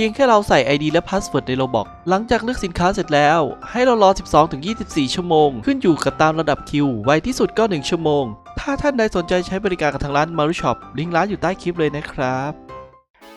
พียงแค่เราใส่ ID และพาสเวิร์ดในโลบอกหลังจากเลือกสินค้าเสร็จแล้ว ให้เรารอ 12-24 ชั่วโมง ขึ้นอยู่กับตามระดับคิว ไวที่สุดก็ 1 ชั่วโมง ถ้าท่านใดสนใจใช้บริการกับทางร้านมารุช็อปลิงก์ร้านอยู่ใต้คลิปเลยนะครับ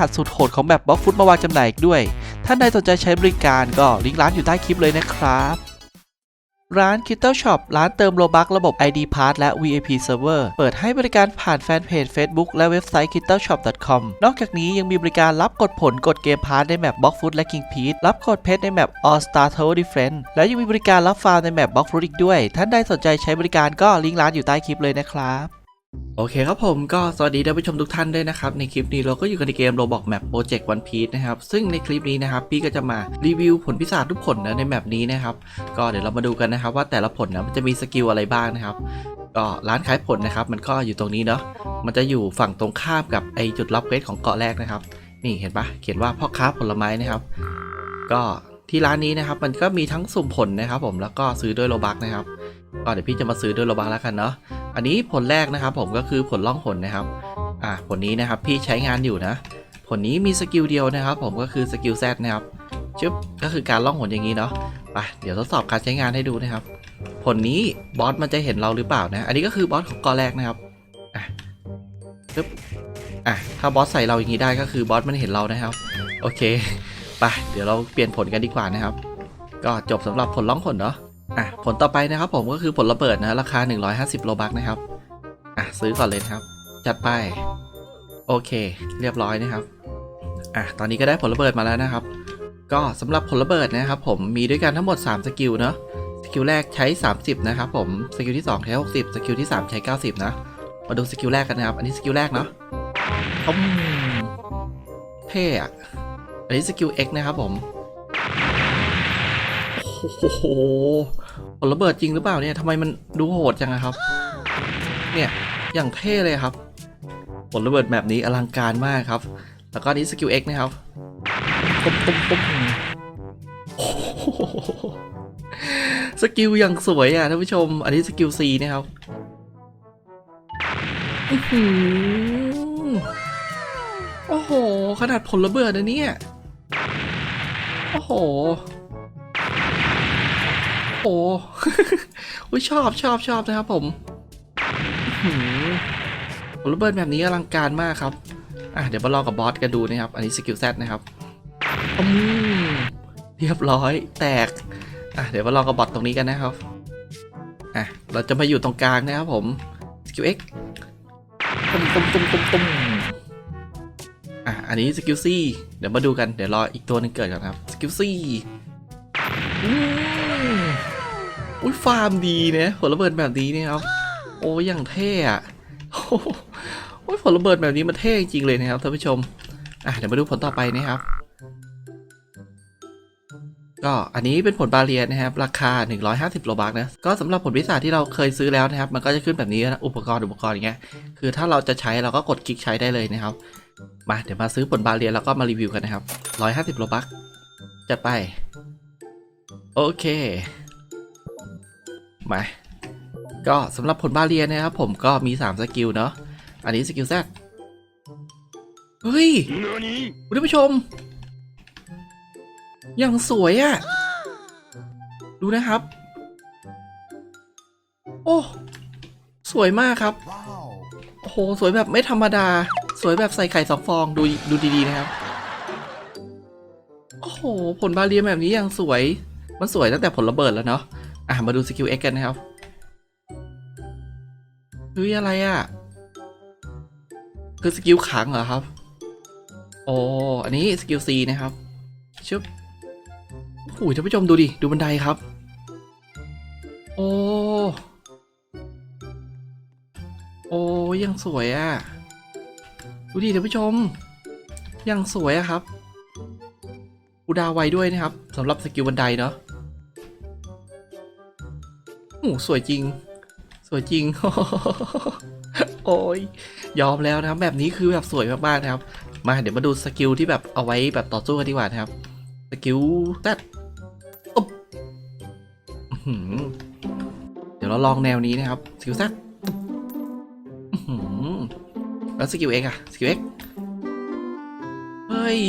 หัสสุดโหดของแบบบล็อกฟุตมาวางจำหน่ายอีกด้วย ท่านใดสนใจใช้บริการก็ลิงก์ร้านอยู่ใต้คลิปเลยนะครับร้าน k i t t l Shop ร้านเติมโลบักระบบ ID Pass และ VIP Server เปิดให้บริการผ่านแฟนเพจ Facebook และเว็บไซต์ k i t t l Shop com นอกจากนี้ยังมีบริการรับกดผลกดเกมพาร์ทในแมป Block Foot และ King p e a รับกดเพชรในแมป All Star Tower Defense และยังมีบริการรับฟาร์มในแมป Block Foot อีกด้วย ท่านใดสนใจใช้บริการก็ลิงก์ร้านอยู่ใต้คลิปเลยนะครับ โอเคครับผมก็สวัสดีท่านผู้ชมทุกท่านด้วยนะครับ ในคลิปนี้เราก็อยู่กันในเกม Roblox Map Project One Piece นะครับ ซึ่งในคลิปนี้นะครับ พี่ก็จะมารีวิวผลพิศาจทุกผลนะในแมปนี้นะครับ ก็เดี๋ยวเรามาดูกันนะครับว่าแต่ละผลนะมันจะมีสกิลอะไรบ้างนะครับ ก็ร้านขายผลนะครับ มันก็อยู่ตรงนี้เนาะมันจะอยู่ฝั่งตรงข้ามกับไอจุดรับเควสของเกาะแรกนะครับ นี่เห็นปะเขียนว่าพ่อค้าผลไม้นะครับ ก็ที่ร้านนี้นะครับ มันก็มีทั้งสุ่มผลนะครับ ผมแล้วก็ซื้อด้วยโลบักนะครับก็เดี๋ยวพี่จะมาซื้อด้วยโลบักแล้วกันเนาะ อันนี้ผลแรกนะครับผมก็คือผลล่องหนนะครับ อ่าผลนี้นะครับพี่ใช้งานอยู่นะ ผลนี้มีสกิลเดียวนะครับ ผมก็คือสกิลแซนะครับชึบก็คือการล่องหนอย่างนี้เนาะไปเดี๋ยวทดสอบการใช้งานให้ดูนะครับ ผลนี้บอสมันจะเห็นเราหรือเปล่านะ อันนี้ก็คือบอสของกอแรกนะครับอะปึ๊บอะถ้าบอสใส่เราอย่างนี้ได้ก็คือบอสมันเห็นเรานะครับ โอเคไปเดี๋ยวเราเปลี่ยนผลกันดีกว่านะครับ ก็จบสำหรับผลล่องหนเนาะ อะผลต่อไปนะครับผมก็คือผลระเบิดนะราคา 150 โลบักนะครับ อะซื้อก่อนเลยนะครับ จัดไป โอเค เรียบร้อยนะครับ อะตอนนี้ก็ได้ผลระเบิดมาแล้วนะครับ ก็สำหรับผลระเบิดนะครับผมมีด้วยกันทั้งหมด 3 สกิลเนาะสกิลแรกใช้ 30 นะครับผมสกิลที่ 2 ใช้ 60 สกิลที่ 3 ใช้ 90 นะ มาดูสกิลแรกกันนะครับ อันนี้สกิลแรกเนาะอืมเท่อะอันนี้สกิล X นะครับผม โอ้โหผลระเบิดจริงหรือเปล่าเนี่ยทำไมมันดูโหดจังอะครับ เนี่ยอย่างเท่เลยครับ ผลระเบิดแบบนี้อลังการมากครับ แล้วก็นี้สกิล X นะครับปุ๊บปุ๊บปุ๊บสกิลอย่างสวยอะท่านผู้ชม อันนี้สกิล C นะครับอ๋อโอ้โห ขนาดผลระเบิดนะเนี่ย โอ้โห โอ้อุ้ยชอบชอบชอบนะครับผมอื้อหือผลระเบิดแบบนี้อลังการมากครับ อะเดี๋ยวมาลองกับบอสกันดูนะครับ อันนี้สกิลแซดนะครับอืมเรียบร้อยแตก อะเดี๋ยวมาลองกับบอทตรงนี้กันนะครับ อะเราจะมาอยู่ตรงกลางนะครับผมสกิล X ตุ้มตุ้มตุ้มตุ้มตุ้มอะอันนี้สกิล C เดี๋ยวมาดูกันเดี๋ยวรออีกตัวหนึงเกิดก่อนครับสกิล C อุ้ยฟาร์มดีเนี่ยผลระเบิดแบบนี้เนี่ยครับ โอ้ยอย่างเท่อะโอ้ยผลระเบิดแบบนี้มันเท่จริงเลยนะครับท่านผู้ชม อะเดี๋ยวมาดูผลต่อไปนะครับ ก็อันนี้เป็นผลบาเรียนนะครับ ราคา 150โลบักนะ ก็สำหรับผลวิสาที่เราเคยซื้อแล้วนะครับ มันก็จะขึ้นแบบนี้นะอุปกรณ์อุปกรณ์อย่างเงี้ย คือถ้าเราจะใช้เราก็กดคลิกใช้ได้เลยนะครับ มาเดี๋ยวมาซื้อผลบาเรียนแล้วก็มารีวิวกันนะครับ150โลบักจัดไป โอเค มาก็สำหรับผลบาเรียนนะครับผมก็มี 3 สกิลเนาะอันนี้สกิลแซดเฮ้ยคุณผู้ชม อย่างสวยอะ่ะ ดูนะครับ โอ้ สวยมากครับ โอ้โห สวยแบบไม่ธรรมดา สวยแบบใส่ไข่สองฟองดูดูดีๆนะครับ โอ้โห ผลบาเรียนแบบนี้อย่างสวย มันสวยตั้งแต่ผลระเบิดแล้วเนาะ อะมาดูสกิล X กันนะครับเฮ้ยอะไรอะ่ะ คือสกิลขังเหรอครับ โอ้อันนี้สกิล C นะครับชึบโอ้ยท่านผู้ชมดูดิ ดูบันไดครับ โอ้ โอ้ยังสวยอะ่ะ ดูดิท่านผู้ชม ยังสวยอะครับ อุดาไวด้วยนะครับสำหรับสกิลบันไดเนาะ สวยจริง สวยจริง โอ้ยยอมแล้วนะครับ แบบนี้คือแบบสวยมากๆนะครับ มาเดี๋ยวมาดูสกิลที่แบบเอาไว้แบบต่อสู้กันดีกว่านะครับ สกิลแซดอุ๊บเดี๋ยวเราลองแนวนี้นะครับ สกิลแซดแล้วสกิลเอ็กอะสกิลเอ็กเฮ้ย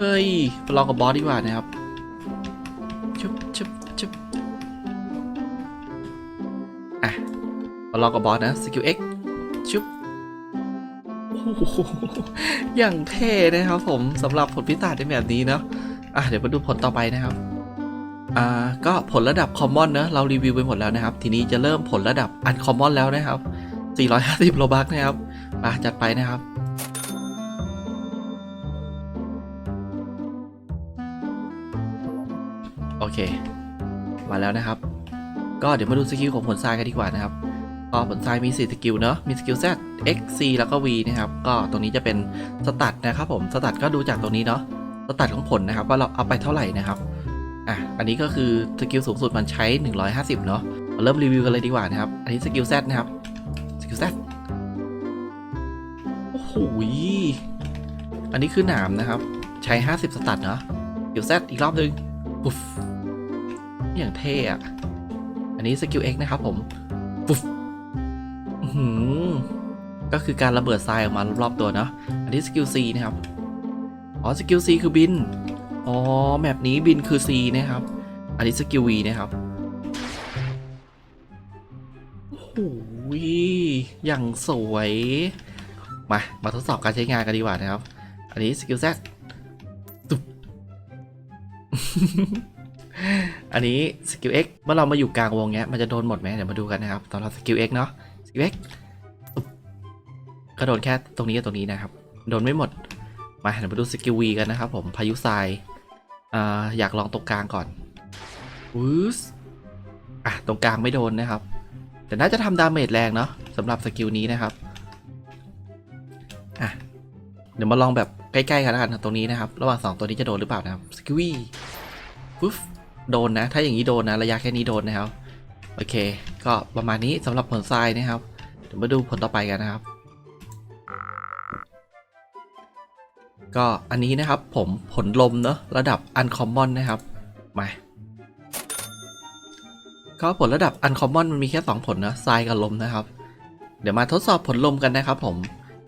เฮ้ยมาลองกับบอสดีกว่านะครับชุบชุบ อะมาลองกับบอสนะสกิล X ชุบอย่างเท่นะครับผมสำหรับผลพิศาในแบบนี้เนาะอะเดี๋ยวมาดูผลต่อไปนะครับอ่าก็ผลระดับคอมมอนเนะเรารีวิวไปหมดแล้วนะครับ ทีนี้จะเริ่มผลระดับอันคอมมอนแล้วนะครับ 450โลบักนะครับมาจัดไปนะครับโอเค มาแล้วนะครับ ก็เดี๋ยวมาดูสกิลของผลทรายกันดีกว่านะครับก็ผลทรายมี 4 สกิลเนอะมีสกิล Z X C แล้วก็ V นะครับก็ตรงนี้จะเป็นสตัดนะครับผมสตัดก็ดูจากตรงนี้เนาะสตัดของผลนะครับว่าเราเอาไปเท่าไหร่นะครับอะอันนี้ก็คือสกิลสูงสุดมันใช้ 150 เนาะมาเริ่มรีวิวกันเลยดีกว่านะครับอันนี้สกิล Z นะครับสกิล Z โอ้โหอันนี้คือหนามนะครับใช้ 50 สตัดเนาะสกิล Z อีกรอบหนึงปุ๊ฟอย่างเท่อะ อันนี้สกิล X นะครับผมปุ๊ฟอื้อหือก็คือการระเบิดทรายออกมารอบๆตัวเนาะ อันนี้สกิล C นะครับ อ๋อสกิล C คือบิน อ๋อแมปนี้บินคือ C นะครับ อันนี้สกิล V นะครับ โอ้โหอย่างสวย มา มาทดสอบการใช้งานกันดีกว่านะครับ อันนี้สกิล Z ตุบ อันนี้สกิล X เมื่อเรามาอยู่กลางวงเนี้ยมันจะโดนหมดไหมเดี๋ยวมาดูกันนะครับตอนเราสกิล X เนาะสกิล X ตุ๊บก็โดนแค่ตรงนี้กับตรงนี้นะครับ โดนไม่หมด มาเดี๋ยวมาดูสกิล V กันนะครับผมพายุทรายอ่าอยากลองตรงกลางก่อนวืสอะตรงกลางไม่โดนนะครับ แต่น่าจะทำดาเมจแรงเนาะสำหรับสกิลนี้นะครับอะเดี๋ยวมาลองแบบใกล้ๆกันแล้วกันตรงนี้นะครับ ระหว่างสองตัวนี้จะโดนหรือเปล่านะครับสกิลวีปุ๊บ โดนนะ ถ้าอย่างนี้โดนนะ ระยะแค่นี้โดนนะครับ โอเค ก็ประมาณนี้สำหรับผลทรายนะครับ เดี๋ยวมาดูผลต่อไปกันนะครับ ก็อันนี้นะครับผมผลลมเนอะระดับ uncommon นะครับ มาก็ผลระดับ uncommon มันมีแค่ 2 ผลนะทรายกับลมนะครับ เดี๋ยวมาทดสอบผลลมกันนะครับผม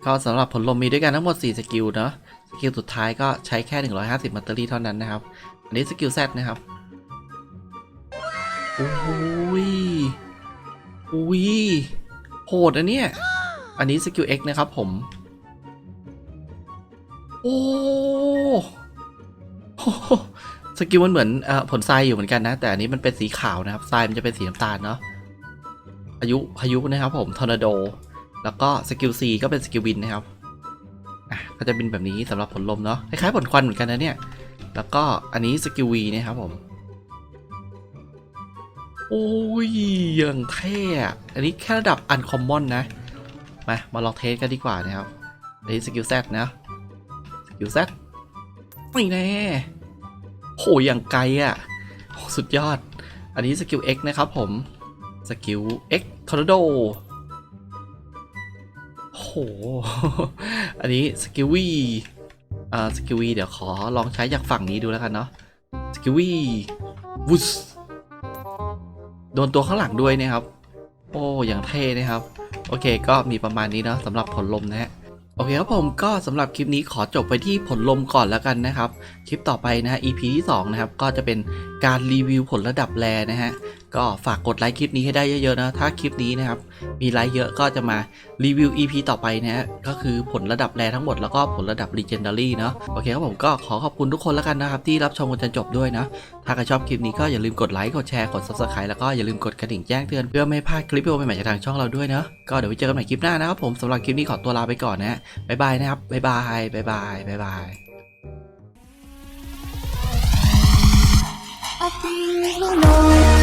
ก็สำหรับผลลมมีด้วยกันทั้งหมด 4 สกิลเนอะสกิลสุดท้ายก็ใช้แค่ 150 มัตเตอรี่เท่านั้นนะครับ อันนี้สกิล Z นะครับ โอ้ยอุ้ยโหดอันเนี้ยอันนี้สกิล X นะครับผม โอ้สกิลมันเหมือนอผลทรายอยู่เหมือนกันนะ แต่อันนี้มันเป็นสีขาวนะครับทรายมันจะเป็นสีน้ำตาลเนาะพายุพายุนะครับผมทอร์นาโด แล้วก็สกิล C ก็เป็นสกิลบินนะครับอะก็จะบินแบบนี้สำหรับผลลมเนาะคล้ายๆผลควันเหมือนกันนะเนี่ย แล้วก็อันนี้สกิล V นะครับผม โอ้ยอย่างเท่อันนี้แค่ระดับอันคอมมอนนะ มา มาลองเทสกันดีกว่านะครับอันนี้สกิล Z นะสกิล Z ไม่แน่โหอย่างไกลอะโหสุดยอด อันนี้สกิล X นะครับผม สกิล X Tornado โห อันนี้สกิล V อ่าสกิล V เดี๋ยวขอลองใช้จากฝั่งนี้ดูแล้วกันเนาะ สกิล V วุส โดนตัวข้างหลังด้วยนะครับ โอ้อย่างเท่นะครับ โอเค ก็มีประมาณนี้เนาะสำหรับผลลมนะฮะโอเคครับผมก็สำหรับคลิปนี้ขอจบไปที่ผลลมก่อนแล้วกันนะครับ คลิปต่อไปนะฮะ EP ที่2นะครับก็จะเป็นการรีวิวผลระดับแรนะฮะ ก็ฝากกดไลค์คลิปนี้ให้ได้เยอะๆนะ ถ้าคลิปนี้นะครับ มีไลค์เยอะก็จะมารีวิว EP ต่อไปนะฮะ ก็คือผลระดับแรทั้งหมดแล้วก็ผลระดับ Legendary เนาะ โอเคครับผมก็ขอขอบคุณทุกคนแล้วกันนะครับ ที่รับชมจนจบด้วยนะ ถ้าใครชอบคลิปนี้ก็อย่าลืมกดไลค์ กดแชร์ กด Subscribe แล้วก็อย่าลืมกดกระดิ่งแจ้งเตือนเพื่อไม่ให้พลาดคลิปวิดีโอใหม่ๆจากทางช่องเราด้วยเนาะ ก็เดี๋ยวไว้เจอกันใหม่คลิปหน้านะครับผมสำหรับคลิปนี้ขอตัวลาไปก่อนนะฮะบ๊ายบายนะครับบ๊ายบายบ๊ายบายบ๊ายบาย I feel alone.